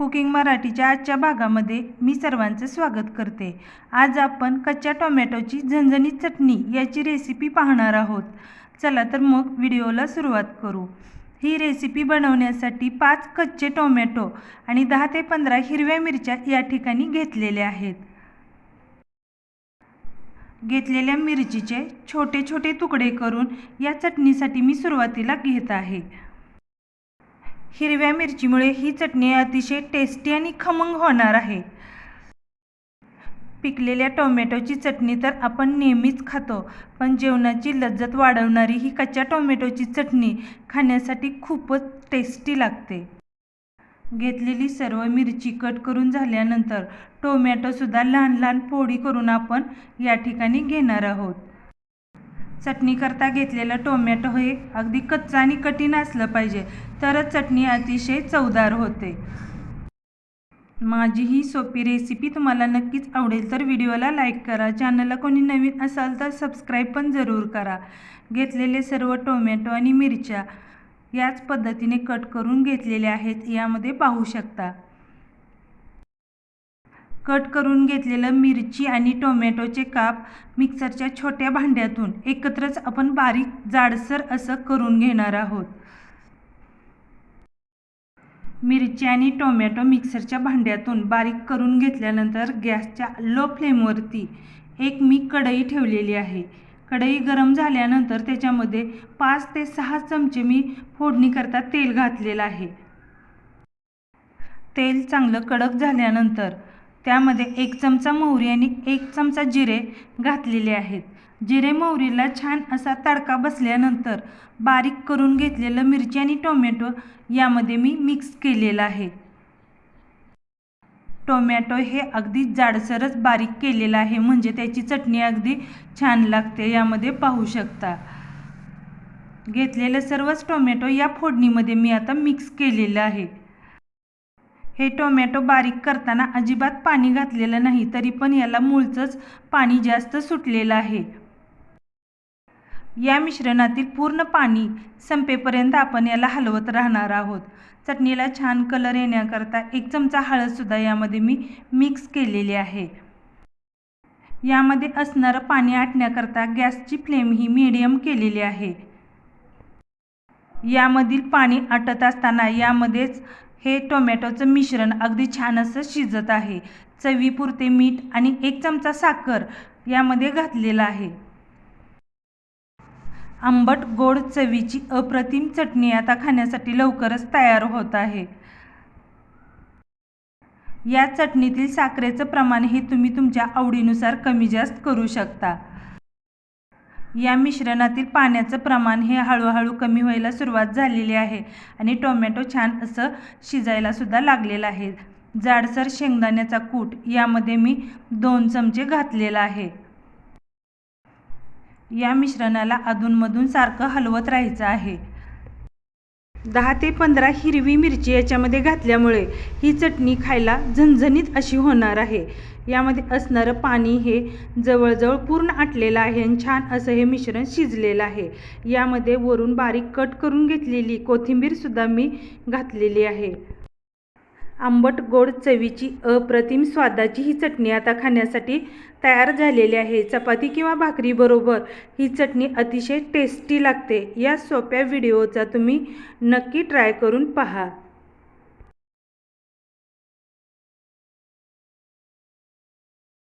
Cooking मराठीच्या आजच्या भागामध्ये मी सर्वांचं स्वागत करते. आज आपण कच्च्या टोमॅटोची झणझणीत चटणी याची रेसिपी पाहणार आहोत. चला तर मग व्हिडिओला सुरुवात करू. ही रेसिपी बनवण्यासाठी पाच कच्चे टोमॅटो आणि दहा ते पंधरा हिरव्या मिरच्या या ठिकाणी घेतलेल्या आहेत. घेतलेल्या मिरचीचे छोटे छोटे तुकडे करून या चटणीसाठी मी सुरुवातीला घेत आहे. हिरव्या मिरचीमुळे ही चटणी अतिशय टेस्टी आणि खमंग होणार आहे. पिकलेल्या टोमॅटोची चटणी तर आपण नेहमीच खातो पण जेवणाची लज्जत वाढवणारी ही कच्च्या टोमॅटोची चटणी खाण्यासाठी खूपच टेस्टी लागते. घेतलेली सर्व मिरची कट करून झाल्यानंतर टोमॅटोसुद्धा लहान लहान पोळी करून आपण या ठिकाणी घेणार आहोत. चटणीकरता घेतलेलं टोमॅटो हे अगदी कच्चं आणि कठीण असलं पाहिजे. तरच चटणी अतिशय चवदार होते. माझी ही सोपी रेसिपी तुम्हाला नक्कीच आवडेल तर व्हिडिओला लाईक करा. चॅनलला कोणी नवीन असाल तर सबस्क्राईब पण जरूर करा. घेतलेले सर्व टोमॅटो आणि मिरच्या याच पद्धतीने कट करून घेतलेले आहेत. यामध्ये पाहू शकता. कट करून घेतलेलं मिरची आणि टोमॅटोचे काप मिक्सरच्या छोट्या भांड्यातून एकत्रच आपण बारीक जाडसर असं करून घेणार आहोत. मिरची आणि टोमॅटो मिक्सरच्या भांड्यातून बारीक करून घेतल्यानंतर गॅसच्या लो फ्लेमवरती एक मी कढई ठेवलेली आहे. कढई गरम झाल्यानंतर त्याच्यामध्ये पाच ते सहा चमचे मी फोडणीकरता तेल घातलेलं आहे. तेल चांगलं कडक झाल्यानंतर त्यामध्ये एक चमचा मोहरी आणि एक चमचा जिरे घातलेले आहेत. जिरे मोहरीला छान असा तडका बसल्यानंतर बारीक करून घेतलेलं मिरची आणि टोमॅटो यामध्ये मी मिक्स केलेलं आहे. टोमॅटो हे अगदी जाडसरच बारीक केलेलं आहे म्हणजे त्याची चटणी अगदी छान लागते यामध्ये पाहू शकता. घेतलेलं सर्वच टोमॅटो या फोडणीमध्ये मी आता मिक्स केलेलं आहे. हे टोमॅटो बारीक करताना अजिबात पाणी घातलेलं नाही तरी पण याला मूळचंच पाणी जास्त सुटलेलं आहे. या मिश्रणातील पूर्ण पाणी संपेपर्यंत आपण याला हलवत राहणार आहोत. चटणीला छान कलर येण्याकरता एक चमचा हळदसुद्धा यामध्ये मी मिक्स केलेली आहे. यामध्ये असणारं पाणी आटण्याकरता गॅसची फ्लेम ही मीडियम केलेली आहे. यामधील पाणी आटत असताना यामध्येच हे टोमॅटोचं मिश्रण अगदी छान असं शिजत आहे. चवीपुरते मीठ आणि एक चमचा साखर यामध्ये घातलेला आहे. आंबट गोड चवीची अप्रतिम चटणी आता खाण्यासाठी लवकरच तयार होत आहे. या चटणीतील साखरेचं प्रमाण हे तुम्ही तुमच्या आवडीनुसार कमी जास्त करू शकता. या मिश्रणातील पाण्याचं प्रमाण हे हळूहळू कमी व्हायला सुरुवात झालेली आहे आणि टोमॅटो छान असं शिजायलासुद्धा लागलेलं आहे. जाडसर शेंगदाण्याचा कूट यामध्ये मी दोन चमचे घातलेला आहे. या मिश्रणाला अधूनमधून सारखं हलवत राहायचं आहे. दहा ते पंधरा हिरवी मिरची याच्यामध्ये घातल्यामुळे ही चटणी खायला झणझणीत अशी होणार आहे. यामध्ये असणारं पाणी हे जवळजवळ पूर्ण आटलेलं आहे आणि छान असं हे मिश्रण शिजलेलं आहे. यामध्ये वरून बारीक कट करून घेतलेली कोथिंबीरसुद्धा मी घातलेली आहे. आंबट गोड चवीची अप्रतिम स्वादाची ही चटणी आता खाण्यासाठी तयार झालेली आहे. चपाती किंवा भाकरीबरोबर ही चटणी अतिशय टेस्टी लागते. या सोप्या व्हिडिओचा तुम्ही नक्की ट्राय करून पहा.